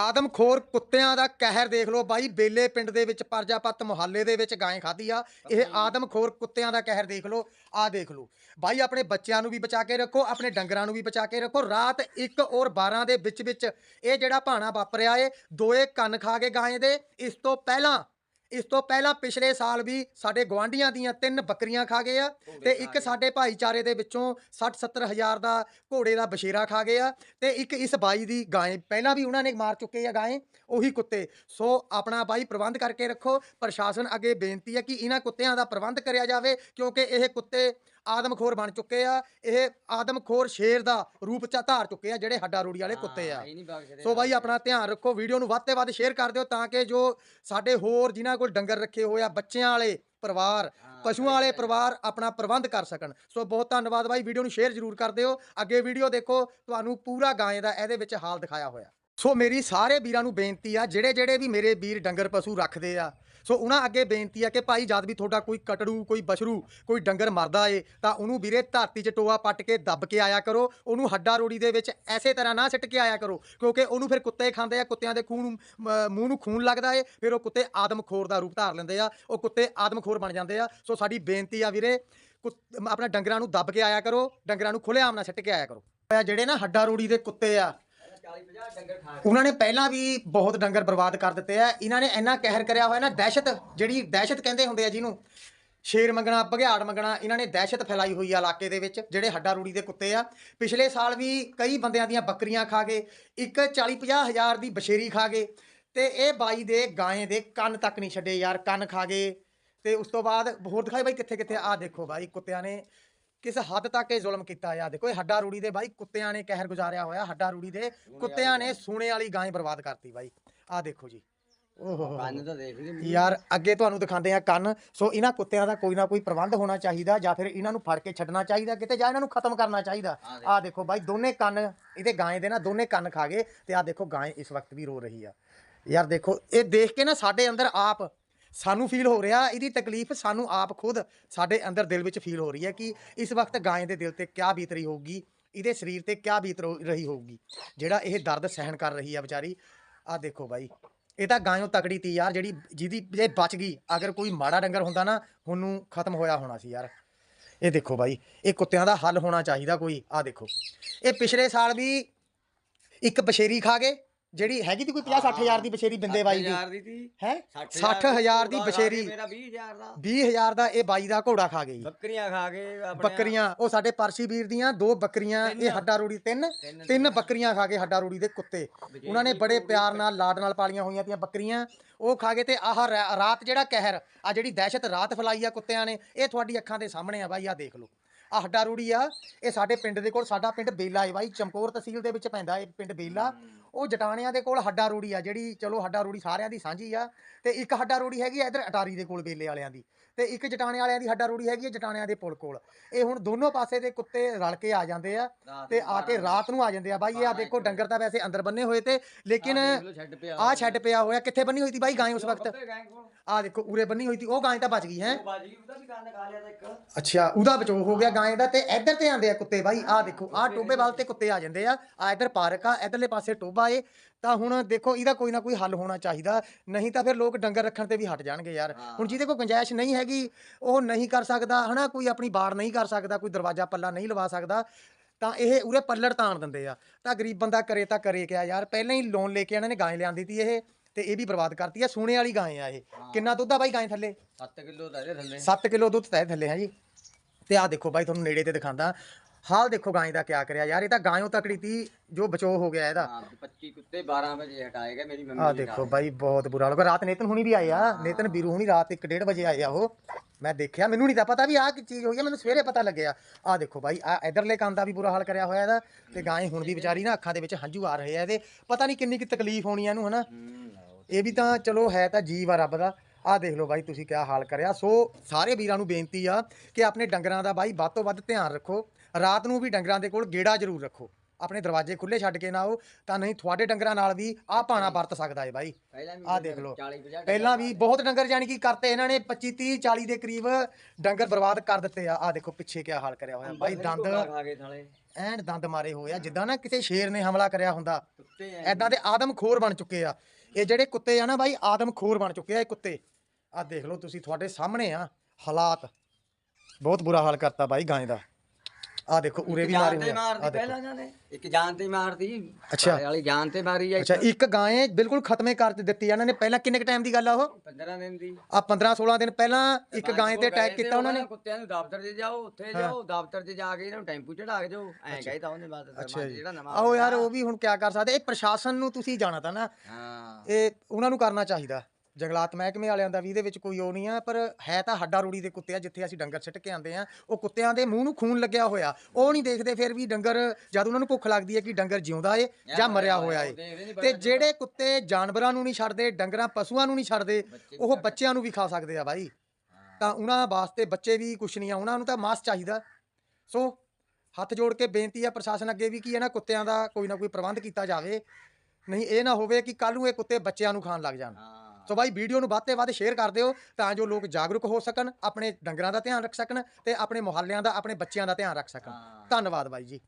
ਆਦਮਖੋਰ ਕੁੱਤਿਆਂ ਦਾ ਕਹਿਰ ਦੇਖ ਲਓ ਬਾਈ ਬੇਲੇ ਪਿੰਡ ਦੇ ਵਿੱਚ ਪਰਜਾਪਤ ਮੁਹੱਲੇ ਦੇ ਵਿੱਚ ਗਾਂ ਖਾਧੀ ਆ। ਇਹ ਆਦਮਖੋਰ ਕੁੱਤਿਆਂ ਦਾ ਕਹਿਰ ਦੇਖ ਲਓ ਆਹ ਦੇਖ ਲਓ। ਬਾਈ ਆਪਣੇ ਬੱਚਿਆਂ ਨੂੰ ਵੀ ਬਚਾ ਕੇ ਰੱਖੋ ਆਪਣੇ ਡੰਗਰਾਂ ਨੂੰ ਵੀ ਬਚਾ ਕੇ ਰੱਖੋ। ਰਾਤ 1 ਔਰ 12 ਦੇ ਵਿੱਚ ਵਿੱਚ ਇਹ ਜਿਹੜਾ ਭਾਣਾ ਵਾਪਰਿਆ ਏ ਦੋਏ ਕੰਨ ਖਾ ਕੇ ਗਾਂ ਦੇ। ਇਸ ਤੋਂ ਪਹਿਲਾਂ ਇਸ ਤੋਂ ਪਹਿਲਾਂ ਪਿਛਲੇ ਸਾਲ ਵੀ ਸਾਡੇ ਗਵਾਂਢੀਆਂ ਦੀਆਂ ਤਿੰਨ ਬੱਕਰੀਆਂ ਖਾ ਗਏ ਆ ਤੇ ਇੱਕ ਸਾਡੇ ਭਾਈਚਾਰੇ ਦੇ ਵਿੱਚੋਂ 60 70 ਹਜ਼ਾਰ ਦਾ ਘੋੜੇ ਦਾ ਬਸ਼ੇਰਾ ਖਾ ਗਏ ਆ ਤੇ ਇੱਕ ਇਸ ਬਾਈ ਦੀ ਗਾਂ ਪਹਿਲਾਂ ਵੀ ਉਹਨਾਂ ਨੇ ਮਾਰ ਚੁੱਕੇ ਆ ਗਾਂ ਉਹੀ ਕੁੱਤੇ। ਸੋ ਆਪਣਾ ਬਾਈ ਪ੍ਰਬੰਧ ਕਰਕੇ ਰੱਖੋ। ਪ੍ਰਸ਼ਾਸਨ ਅੱਗੇ ਬੇਨਤੀ ਹੈ ਕਿ ਇਹਨਾਂ ਕੁੱਤਿਆਂ ਦਾ ਪ੍ਰਬੰਧ ਕਰਿਆ ਜਾਵੇ ਕਿਉਂਕਿ ਇਹ ਕੁੱਤੇ ਆਦਮਖੋਰ ਬਣ ਚੁੱਕੇ ਆ। ਇਹ ਆਦਮਖੋਰ ਸ਼ੇਰ ਦਾ ਰੂਪ ਚ ਧਾਰ ਚੁੱਕੇ ਆ ਜਿਹੜੇ ਹੱਡਾ ਰੂੜੀ ਵਾਲੇ ਕੁੱਤੇ ਆ। ਸੋ ਬਾਈ ਆਪਣਾ ਧਿਆਨ ਰੱਖੋ। ਵੀਡੀਓ ਨੂੰ ਵੱਧ ਤੋਂ ਵੱਧ ਸ਼ੇਅਰ ਕਰ ਦਿਓ ਤਾਂ ਕਿ ਜੋ ਸਾਡੇ ਹੋਰ ਜਿਨ੍ਹਾਂ ਕੋਲ ਡੰਗਰ ਰੱਖੇ ਹੋਏ ਆ ਬੱਚਿਆਂ ਵਾਲੇ ਪਰਿਵਾਰ ਪਸ਼ੂਆਂ ਵਾਲੇ ਪਰਿਵਾਰ ਆਪਣਾ ਪ੍ਰਬੰਧ ਕਰ ਸਕਣ। ਸੋ ਬਹੁਤ ਧੰਨਵਾਦ ਬਾਈ ਵੀਡੀਓ ਨੂੰ ਸ਼ੇਅਰ ਜ਼ਰੂਰ ਕਰ ਦਿਓ। ਅੱਗੇ ਵੀਡੀਓ ਦੇਖੋ ਤੁਹਾਨੂੰ ਪੂਰਾ ਗਾਂ ਦਾ ਇਹਦੇ ਵਿੱਚ ਹਾਲ ਦਿਖਾਇਆ ਹੋਇਆ। ਸੋ ਮੇਰੀ ਸਾਰੇ ਵੀਰਾਂ ਨੂੰ ਬੇਨਤੀ ਆ ਜਿਹੜੇ ਜਿਹੜੇ ਵੀ ਮੇਰੇ ਵੀਰ ਡੰਗਰ ਪਸ਼ੂ ਰੱਖਦੇ ਆ ਸੋ ਉਹਨਾਂ ਅੱਗੇ ਬੇਨਤੀ ਆ ਕਿ ਭਾਈ ਜਦ ਵੀ ਤੁਹਾਡਾ ਕੋਈ ਕਟੜੂ ਕੋਈ ਬਸ਼ਰੂ ਕੋਈ ਡੰਗਰ ਮਰਦਾ ਏ ਤਾਂ ਉਹਨੂੰ ਵੀਰੇ ਧਰਤੀ 'ਚ ਟੋਆ ਪੱਟ ਕੇ ਦੱਬ ਕੇ ਆਇਆ ਕਰੋ ਉਹਨੂੰ ਹੱਡਾ ਰੋੜੀ ਦੇ ਵਿੱਚ ਐਸੇ ਤਰ੍ਹਾਂ ਨਾ ਸਿੱਟ ਕੇ ਆਇਆ ਕਰੋ ਕਿਉਂਕਿ ਉਹਨੂੰ ਫਿਰ ਕੁੱਤੇ ਖਾਂਦੇ ਆ ਕੁੱਤਿਆਂ ਦੇ ਖੂਨ ਨੂੰ, ਮੂੰਹ ਨੂੰ ਖੂਨ ਲੱਗਦਾ ਏ ਫਿਰ ਉਹ ਕੁੱਤੇ ਆਦਮਖੋਰ ਦਾ ਰੂਪ ਧਾਰ ਲੈਂਦੇ ਆ ਉਹ ਕੁੱਤੇ ਆਦਮਖੋਰ ਬਣ ਜਾਂਦੇ ਆ। ਸੋ ਸਾਡੀ ਬੇਨਤੀ ਆ ਵੀਰੇ ਕੁੱਤ- ਆਪਣਾ ਡੰਗਰਾਂ ਨੂੰ ਦੱਬ ਕੇ ਆਇਆ ਕਰੋ ਡੰਗਰਾਂ ਨੂੰ ਖੁੱਲ੍ਹੇਆਮ ਨਾ ਸਿੱਟ ਕੇ ਆਇਆ ਕਰੋ। ਜਿਹੜੇ ਨਾ ਹੱਡਾ ਰੋੜੀ ਦੇ ਕੁੱਤੇ ਆ ਉਹਨਾਂ ਨੇ ਪਹਿਲਾਂ ਵੀ ਬਹੁਤ ਡੰਗਰ ਬਰਬਾਦ ਕਰ ਦਿੱਤੇ ਆ। ਇਹਨਾਂ ਨੇ ਇੰਨਾ ਕਹਿਰ ਕਰਿਆ ਹੋਇਆ ਨਾ, ਦਹਿਸ਼ਤ ਜਿਹੜੀ ਦਹਿਸ਼ਤ ਕਹਿੰਦੇ ਹੁੰਦੇ ਆ ਜਿਹਨੂੰ, ਸ਼ੇਰ ਮੰਗਣਾ, ਭਗਿਆੜ ਮੰਗਣਾ, ਇਹਨਾਂ ਨੇ ਦਹਿਸ਼ਤ ਫੈਲਾਈ ਹੋਈ ਆ ਇਲਾਕੇ ਦੇ ਵਿੱਚ, ਜਿਹੜੇ ਹੱਡਾ ਰੂੜੀ ਦੇ ਕੁੱਤੇ ਆ। ਪਿਛਲੇ ਸਾਲ ਵੀ ਕਈ ਬੰਦਿਆਂ ਦੀਆਂ ਬੱਕਰੀਆਂ ਖਾ ਗਏ, ਇੱਕ 40 50 ਹਜ਼ਾਰ ਦੀ ਬਸ਼ੇਰੀ ਖਾ ਗਏ, ਤੇ ਇਹ ਬਾਈ ਦੇ ਗਾਂ ਦੇ ਕੰਨ ਤੱਕ ਨਹੀਂ ਛੱਡੇ ਯਾਰ, ਕੰਨ ਖਾ ਗਏ। ਤੇ ਉਸ ਤੋਂ ਬਾਅਦ ਹੋਰ ਦਿਖਾਈ ਬਾਈ ਕਿੱਥੇ ਕਿੱਥੇ ਆ ਦੇਖੋ ਬਾਈ ਕੁੱਤਿਆਂ ਨੇ ਕਿਸ ਹੱਦ ਤੱਕ ਇਹ ਜ਼ੁਲਮ ਕੀਤਾ ਆ? ਦੇਖੋ ਇਹ ਹੱਡਾ ਰੂੜੀ ਦੇ ਬਾਈ ਕੁੱਤਿਆਂ ਨੇ ਕਹਿਰ ਗੁਜ਼ਾਰਿਆ ਹੋਇਆ ਹੱਡਾ ਰੂੜੀ ਦੇ ਕੁੱਤਿਆਂ ਨੇ ਸੂਣੇ ਵਾਲੀ ਗਾਂ ਬਰਬਾਦ ਕਰਤੀ ਬਾਈ। ਆ ਦੇਖੋ ਜੀ। ਓਹੋ। ਕੰਨ ਤਾਂ ਦੇਖ ਲਈ ਯਾਰ ਅੱਗੇ ਤੁਹਾਨੂੰ ਦਿਖਾਉਂਦੇ ਆ ਕੰਨ। ਸੋ ਇਹਨਾਂ ਕੁੱਤਿਆਂ ਦਾ ਕੋਈ ਨਾ ਕੋਈ ਪ੍ਰਬੰਧ ਹੋਣਾ ਚਾਹੀਦਾ ਜਾਂ ਫਿਰ ਇਹਨਾਂ ਨੂੰ ਫੜ ਕੇ ਛੱਡਣਾ ਚਾਹੀਦਾ ਕਿਤੇ ਜਾਂ ਇਹਨਾਂ ਨੂੰ ਖਤਮ ਕਰਨਾ ਚਾਹੀਦਾ। ਆ ਦੇਖੋ। ਬਾਈ ਦੋਨੇ ਕੰਨ ਇਹਦੇ ਗਾਂ ਦੇ ਨਾ ਦੋਨੇ ਕੰਨ ਖਾ ਗਏ ਤੇ ਆ ਦੇਖੋ ਗਾਂ ਇਸ ਵਕਤ ਵੀ ਰੋ ਰਹੀ ਆ। ਯਾਰ ਦੇਖੋ ਇਹ ਦੇਖ ਕੇ ਨਾ ਸਾਡੇ ਅੰਦਰ ਆਪ ਸਾਨੂੰ ਫੀਲ ਹੋ ਰਿਹਾ, ਇਹਦੀ ਤਕਲੀਫ ਸਾਨੂੰ ਆਪ ਖੁਦ ਸਾਡੇ ਅੰਦਰ ਦਿਲ ਵਿੱਚ ਫੀਲ ਹੋ ਰਹੀ ਹੈ ਕਿ ਇਸ ਵਕਤ ਗਾਂ ਦੇ ਦਿਲ ਤੇ ਕਿਆ ਬੀਤ ਰਹੀ ਹੋਊਗੀ, ਇਹਦੇ ਸਰੀਰ ਤੇ ਕਿਆ ਬੀਤ ਰੋ- ਰਹੀ ਹੋਊਗੀ, ਜਿਹੜਾ ਇਹ ਦਰਦ ਸਹਿਣ ਕਰ ਰਹੀ ਹੈ ਵਿਚਾਰੀ। ਆ ਦੇਖੋ ਬਾਈ, ਇਹ ਤਾਂ ਗਾਇਓ ਤਕੜੀ ਤੀ ਯਾਰ ਜਿਹੜੀ, ਜਿਹਦੀ ਇਹ ਬਚ ਗਈ, ਅਗਰ ਕੋਈ ਮਾੜਾ ਡੰਗਰ ਹੁੰਦਾ ਨਾ, ਉਹਨੂੰ ਖਤਮ ਹੋਇਆ ਹੋਣਾ ਸੀ ਯਾਰ। ਇਹ ਦੇਖੋ ਬਾਈ, ਇਹ ਕੁੱਤਿਆਂ ਦਾ ਹੱਲ ਹੋਣਾ ਚਾਹੀਦਾ ਕੋਈ ਆ ਦੇਖੋ। ਇਹ ਪਿਛਲੇ ਸਾਲ ਵੀ ਇੱਕ ਬਸ਼ੇਰੀ ਖਾ ਗਏ ਜਿਹੜੀ ਹੈਗੀ ਤੀ ਕੋਈ 50 60 ਹਜ਼ਾਰ ਦੀ ਬਸ਼ੇਰੀ ਬਿੰਦੇ ਬਾਈ ਦੀ। ਹਜ਼ਾਰ ਦੀ ਤੀ। ਹੈ? 60 60 ਹਜ਼ਾਰ ਦੀ ਕੇ ਮੇਰਾ 20000 ਦਾ। 20 ਹਜ਼ਾਰ ਦਾ ਇਹ ਬਾਈ ਦਾ ਘੋੜਾ ਖਾ ਗਈ। ਬੱਕਰੀਆਂ ਖਾ ਆਪਣੇ ਬੱਕਰੀਆਂ ਉਹ ਸਾਡੇ ਪਰਸੀ ਵੀਰ ਦੀਆਂ ਦੋ ਬੱਕਰੀਆਂ ਇਹ ਹੱਡਾ ਰੂੜੀ ਤਿੰਨ ਤਿੰਨ ਬੱਕਰੀਆਂ ਖਾ ਕੇ ਹੱਡਾ ਰੂੜੀ ਦੇ ਕੁੱਤੇ। ਉਹਨਾਂ ਨੇ ਬੜੇ ਪਿਆਰ ਨਾਲ ਲਾਡ ਨਾਲ ਪਾਲੀਆਂ ਹੋਈਆਂ ਤੀਆਂ ਬੱਕਰੀਆਂ। ਉਹ ਖਾ ਕੇ ਤੇ ਆਹ ਰਾਤ ਜਿਹੜਾ ਕਹਿਰ ਆ ਜਿਹੜੀ ਦਹਿਸ਼ਤ ਰਾਤ ਫੈਲਾਈ ਆ ਕੁੱਤਿਆਂ ਨੇ ਇਹ ਤੁਹਾਡੀ ਅੱਖਾਂ ਦੇ ਸਾਹਮਣੇ ਆ ਬਾਈ ਆ ਦੇਖ ਲਓ। ਆ ਹੱਡਾ ਰੂੜੀ ਆ ਇਹ ਸਾਡੇ ਪਿੰਡ ਦੇ ਕੋਲ ਸਾਡਾ ਪਿੰਡ ਬੇਲਾ ਹੈ ਬਾਈ ਚਮਕੌਰ ਤਹਿਸੀਲ ਦੇ ਵਿੱਚ ਪੈਂਦਾ ਇਹ ਪਿੰਡ ਬੇਲਾ। ਉਹ ਜਟਾਣਿਆਂ ਦੇ ਕੋਲ ਹੱਡਾ ਰੂੜੀ ਆ ਜਿਹੜੀ ਚਲੋ ਹੱਡਾ ਰੂੜੀ ਸਾਰਿਆਂ ਦੀ ਸਾਂਝੀ ਆ ਤੇ ਇੱਕ ਹੱਡਾ ਰੂੜੀ ਹੈਗੀ ਆ ਇਧਰ ਅਟਾਰੀ ਦੇ ਕੋਲ ਬੇਲੇ ਵਾਲਿਆਂ ਦੀ ਤੇ ਇੱਕ ਜਟਾਣੇ ਵਾਲਿਆਂ ਦੀ ਹੱਡਾ ਰੂੜੀ ਹੈਗੀ ਆ ਜਟਾਣਿਆਂ ਦੇ ਪੁਲ ਕੋਲ। ਇਹ ਹੁਣ ਦੋਨੋਂ ਪਾਸੇ ਦੇ ਕੁੱਤੇ ਰਲ ਕੇ ਆ ਜਾਂਦੇ ਆ ਤੇ ਆ ਕੇ ਰਾਤ ਨੂੰ ਆ ਜਾਂਦੇ ਆ। ਬਾਈ ਇਹ ਆ ਦੇਖੋ ਡੰਗਰ ਤਾਂ ਵੈਸੇ ਅੰਦਰ ਬੰਨੇ ਹੋਏ ਤੇ ਲੇਕਿਨ ਆ ਛੱਡ ਪਿਆ ਹੋਇਆ। ਕਿੱਥੇ ਬੰਨੀ ਹੋਈ ਸੀ ਬਾਈ ਗਾਂ ਉਸ ਵਕਤ? ਆ ਦੇਖੋ ਉਰੇ ਬੰਨੀ ਹੋਈ ਸੀ ਉਹ ਗਾਂ ਤਾਂ ਬਚ ਗਈ ਹੈ? ਤਾਂ ਅੱਛਾ ਉਹਦਾ ਬਚਾਓ ਹੋ ਗਿਆ ਗਾਂ ਦਾ ਤੇ ਇੱਧਰ ਤੇ ਆਂਦੇ ਆ ਕੁੱਤੇ ਬਾਈ। ਆ ਦੇਖੋ ਆ ਟੋਬੇ ਵੱਲ ਤੇ ਕੁੱਤੇ ਆ ਜਾਂਦੇ ਆ। ਆ ਇੱਧਰ ਪਾਰਕ ਆ ਇੱਧਰਲੇ ਪਾਸੇ ਟੋਬਾ ਏ ਤਾਂ ਹੁਣ ਦੇਖੋ ਇਹਦਾ ਕੋਈ ਨਾ ਕੋਈ ਹੱਲ ਹੋਣਾ ਚਾਹੀਦਾ। ਨਹੀਂ ਤਾਂ ਫਿਰ ਲੋਕ ਡੰਗਰ ਰੱਖਣ ਤੇ ਵੀ ਹਟ ਜਾਣਗੇ ਯਾਰ। ਹੁਣ ਜਿਹਦੇ ਕੋਲ ਗੁੰਜਾਇਸ਼ ਨਹੀਂ ਹੈਗੀ ਉਹ ਨਹੀਂ ਕਰ ਸਕਦਾ ਹਨਾ? ਕੋਈ ਆਪਣੀ ਬਾੜ ਨਹੀਂ ਕਰ ਸਕਦਾ ਕੋਈ ਦਰਵਾਜ਼ਾ ਪੱਲਾ ਨਹੀਂ ਲਵਾ ਸਕਦਾ। ਤਾਂ ਇਹ ਉਰੇ ਪੱਲੜ ਤਾਣ ਦਿੰਦੇ ਆ। ਤਾਂ ਗਰੀਬ ਬੰਦਾ ਕਰੇ ਤਾਂ ਕਰੇ ਕਿਆ ਯਾਰ। ਪਹਿਲਾਂ ਹੀ ਲੋਨ ਲੈ ਕੇ ਇਹਨਾਂ ਨੇ ਗਾਂ ਲਿਆਂਦੀ ਤੀ ਇਹ ਤੇ ਇਹ ਵੀ ਬਰਬਾਦ ਕਰਤੀ ਆ। ਸੋਨੇ ਵਾਲੀ ਗਾਂ ਆ ਇਹ। ਕਿੰਨਾ ਦੁੱਧ ਆ ਬਾਈ ਗਾਂ ਥੱਲੇ? 7 ਕਿਲੋ ਦਾ ਥੱਲੇ। 7 ਕਿਲੋ ਦੁੱਧ ਤਾਂ ਇਹ ਥੱਲੇ ਹੈ ਜੀ। ਤੇ ਆਹ ਦੇਖੋ ਬਾਈ ਤੁਹਾਨੂੰ ਨੇੜੇ ਤੇ ਦਿਖਾਉਂਦਾ। ਹਾਲ ਦੇਖੋ ਗਾਂ ਦਾ ਕਿਆ ਕਰਿਆ। ਯਾਰ ਇਹ ਤਾਂ ਗਾਂੋਂ ਤਕੜੀ ਤੀ ਜੋ ਬਚੋ ਹੋ ਗਿਆ ਇਹਦਾ। ਹਾਂ 25 ਕੁੱਤੇ 12 ਵਜੇ ਹਟਾਏ ਗਏ ਮੇਰੀ ਮੰਮੀ ਨੇ ਦੇਖੋ ਬਾਈ ਬਹੁਤ ਬੁਰਾ ਗਿਆ ਰਾਤ ਨੇਤਨ ਹੁਣੀ ਵੀ ਆਏ ਆ। ਨੇਤਨ ਵੀਰੂ ਹੁਣੀ ਰਾਤ 1:30 ਵਜੇ ਆਏ ਆ ਉਹ। ਮੈਂ ਦੇਖਿਆ ਮੈਨੂੰ ਨਹੀਂ ਤਾਂ ਪਤਾ ਵੀ ਆਹ ਕੀ ਚੀਜ਼ ਹੋਈ ਆ ਮੈਨੂੰ ਸਵੇਰੇ ਪਤਾ ਲੱਗਿਆ। ਆਹ ਦੇਖੋ ਬਾਈ ਆ ਇਧਰਲੇ ਕੰਨ ਦਾ ਵੀ ਬੁਰਾ ਹਾਲ ਕਰਿਆ ਹੋਇਆ ਇਹਦਾ। ਤੇ ਗਾਂ ਹੁਣ ਵੀ ਵਿਚਾਰੀ ਨਾ ਅੱਖਾਂ ਦੇ ਵਿੱਚ ਹੰਝੂ ਆ ਰਹੇ ਆ ਇਹਦੇ। ਪਤਾ ਨਹੀਂ ਕਿੰਨੀ ਕੀ ਤਕਲੀਫ ਹੋਣੀ ਆ ਇਹਨੂੰ ਹਨਾ। ਇਹ ਵੀ ਤਾਂ ਚਲੋ ਹੈ ਤਾਂ ਜੀਵ ਆ ਰੱਬ ਦਾ। ਆਹ ਦੇਖ ਲਓ ਬਾਈ ਤੁਸੀਂ ਕਿਆ ਹਾਲ ਕਰਿਆ। ਸੋ ਸਾਰੇ ਵੀਰਾਂ ਨੂੰ ਬੇਨਤੀ ਆ ਕਿ ਆਪਣੇ ਡੰਗਰਾਂ ਦਾ ਬਾਈ ਵੱਧ ਤੋਂ ਵੱਧ ਧਿਆਨ ਰੱਖੋ। ਰਾਤ ਨੂੰ ਵੀ ਡੰਗਰਾਂ ਦੇ ਕੋਲ ਗੇੜਾ ਜ਼ਰੂਰ ਰੱਖੋ। ਆਪਣੇ ਦਰਵਾਜ਼ੇ ਖੁੱਲੇ ਛੱਡ ਕੇ ਨਾ ਆਓ ਤਾਂ ਨਹੀਂ ਤੁਹਾਡੇ ਡੰਗਰਾਂ ਨਾਲ ਵੀ ਆਹ ਪਾਣਾ ਵਰਤ ਸਕਦਾ ਹੈ ਬਾਈ। ਆਹ ਦੇਖ ਲਓ। 40 50 ਪਹਿਲਾਂ ਵੀ ਬਹੁਤ ਡੰਗਰ ਜਾਨੀ ਕਿ ਕਰਤੇ ਇਹਨਾਂ ਨੇ 25 30 40 ਦੇ ਕਰੀਬ ਡੰਗਰ ਬਰਬਾਦ ਕਰ ਦਿੱਤੇ ਆ। ਆਹ ਦੇਖੋ ਪਿੱਛੇ ਕਿਆ ਹਾਲ ਕਰਿਆ ਹੋਇਆ। ਬਾਈ ਦੰਦ ਐਨ ਦੰਦ ਮਾਰੇ ਹੋਏ ਆ ਜਿੱਦਾਂ ਨਾ ਕਿਸੇ ਸ਼ੇਰ ਨੇ ਹਮਲਾ ਕਰਿਆ ਹੁੰਦਾ। ਐਦਾਂ ਦੇ ਆਦਮਖੋਰ ਬਣ ਚੁੱਕੇ ਆ। ਇਹ ਜਿਹੜੇ ਕੁੱਤੇ ਆ ਨਾ ਬਾਈ ਆਦਮਖੋਰ ਬਣ ਚੁੱਕੇ ਆ ਇਹ ਕੁੱਤੇ। ਆ ਦੇਖ ਲਓ ਤੁਸੀਂ, ਤੁਹਾਡੇ ਸਾਹਮਣੇ ਆ ਹਾਲਾਤ। ਬਹੁਤ ਬੁਰਾ ਹਾਲ ਕਰਤਾ ਬਾਈ ਗਾਂ ਦਾ। ਆ ਦੇਖੋ ਉਰੇ ਵੀ ਮਾਰੇ ਆ। ਮਾਰਦੀ ਦੇਖੋ। ਪਹਿਲਾਂ ਇਹਨਾਂ ਨੇ ਇੱਕ ਜਾਨ ਤੇ ਮਾਰਦੀ ਅੱਛਾ। ਵਾਲੀ ਜਾਨ ਤੇ ਮਾਰੀ ਆ ਅੱਛਾ ਇੱਕ। ਗਾਂ ਬਿਲਕੁਲ ਖਤਮੇ ਕਰ ਦਿੱਤੀ ਆ ਇਹਨਾਂ ਨੇ। ਪਹਿਲਾਂ ਕਿੰਨੇ ਕ ਟਾਈਮ ਦੀ ਗੱਲ ਆ ਉਹ? 15 ਦਿਨ ਦੀ। ਆ 15 16 ਦਿਨ ਪਹਿਲਾਂ ਇੱਕ ਗਾਂ ਤੇ ਅਟੈਕ ਕੀਤਾ ਉਹਨਾਂ ਨੇ। ਕੁੱਤਿਆਂ ਨੂੰ ਦਫ਼ਤਰ 'ਚ ਜਾਓ ਉੱਥੇ ਜਾਓ ਦਫ਼ਤਰ 'ਚ ਜਾ ਕੇ ਇਹਨਾਂ ਨੂੰ ਟੈਂਪੂ ਚੜਾ ਕੇ ਜਾਓ ਐਂ ਕਹੀ ਤਾਂ ਉਹਨੇ ਬਾਅਦ ਅੱਛਾ ਜੀ। ਜਿਹੜਾ ਨਵਾਂ ਆਹੋ ਯਾਰ ਉਹ ਵੀ ਹੁਣ ਕਿਆ ਕਰ ਸਕਦੇ। ਇਹ ਪ੍ਰਸ਼ਾਸਨ ਨੂੰ ਤੁਸੀਂ ਜਾਣਾ ਤਾਂ ਨਾ। ਹਾਂ। ਇਹ ਉਹਨਾਂ ਨੂੰ ਕਰਨਾ ਚਾਹੀਦਾ। ਜੰਗਲਾਤ ਮਹਿਕਮੇ ਵਾਲਿਆਂ ਦਾ ਵੀ ਇਹਦੇ ਵਿੱਚ ਕੋਈ ਉਹ ਨਹੀਂ ਆ ਪਰ ਹੈ ਤਾਂ ਹੱਡਾ ਰੂੜੀ ਦੇ ਕੁੱਤੇ ਆ ਜਿੱਥੇ ਅਸੀਂ ਡੰਗਰ ਸਿੱਟ ਕੇ ਆਂਦੇ ਆ। ਉਹ ਕੁੱਤਿਆਂ ਦੇ ਮੂੰਹ ਨੂੰ ਖੂਨ ਲੱਗਿਆ ਹੋਇਆ। ਉਹ ਨਹੀਂ ਦੇਖਦੇ ਫਿਰ ਵੀ ਡੰਗਰ ਜਦ ਉਹਨਾਂ ਨੂੰ ਭੁੱਖ ਲੱਗਦੀ ਹੈ ਕਿ ਡੰਗਰ ਜਿਉਂਦਾ ਏ ਜਾਂ ਮਰਿਆ ਹੋਇਆ ਏ। ਤੇ ਜਿਹੜੇ ਕੁੱਤੇ ਜਾਨਵਰਾਂ ਨੂੰ ਨਹੀਂ ਛੱਡਦੇ ਡੰਗਰਾਂ ਪਸ਼ੂਆਂ ਨੂੰ ਨਹੀਂ ਛੱਡਦੇ ਉਹ ਬੱਚਿਆਂ ਨੂੰ ਵੀ ਖਾ ਸਕਦੇ ਆ ਬਾਈ। ਤਾਂ ਉਹਨਾਂ ਵਾਸਤੇ ਬੱਚੇ ਵੀ ਕੁਛ ਨਹੀਂ ਆ ਉਹਨਾਂ ਨੂੰ ਤਾਂ ਮਾਸ ਚਾਹੀਦਾ। ਸੋ ਹੱਥ ਜੋੜ ਕੇ ਬੇਨਤੀ ਆ ਪ੍ਰਸ਼ਾਸਨ ਅੱਗੇ ਵੀ ਕਿ ਇਹਨਾਂ ਕੁੱਤਿਆਂ ਦਾ ਕੋਈ ਨਾ ਕੋਈ ਪ੍ਰਬੰਧ ਕੀਤਾ ਜਾਵੇ। ਨਹੀਂ ਇਹ ਨਾ ਹੋਵੇ ਕਿ ਕੱਲ ਨੂੰ ਇਹ ਕੁੱਤੇ ਬੱਚਿਆਂ ਨੂੰ ਖਾਣ ਲੱਗ ਜਾਣ। ਸੋ ਬਾਈ ਵੀਡੀਓ ਨੂੰ ਵੱਧ ਤੋਂ ਵੱਧ ਸ਼ੇਅਰ ਕਰ ਦਿਓ ਤਾਂ ਜੋ ਲੋਕ ਜਾਗਰੂਕ ਹੋ ਸਕਣ ਆਪਣੇ ਡੰਗਰਾਂ ਦਾ ਧਿਆਨ ਰੱਖ ਸਕਣ ਤੇ ਆਪਣੇ ਮੁਹੱਲਿਆਂ ਦਾ ਆਪਣੇ ਬੱਚਿਆਂ ਦਾ ਧਿਆਨ ਰੱਖ ਸਕਣ। ਧੰਨਵਾਦ ਬਾਈ ਜੀ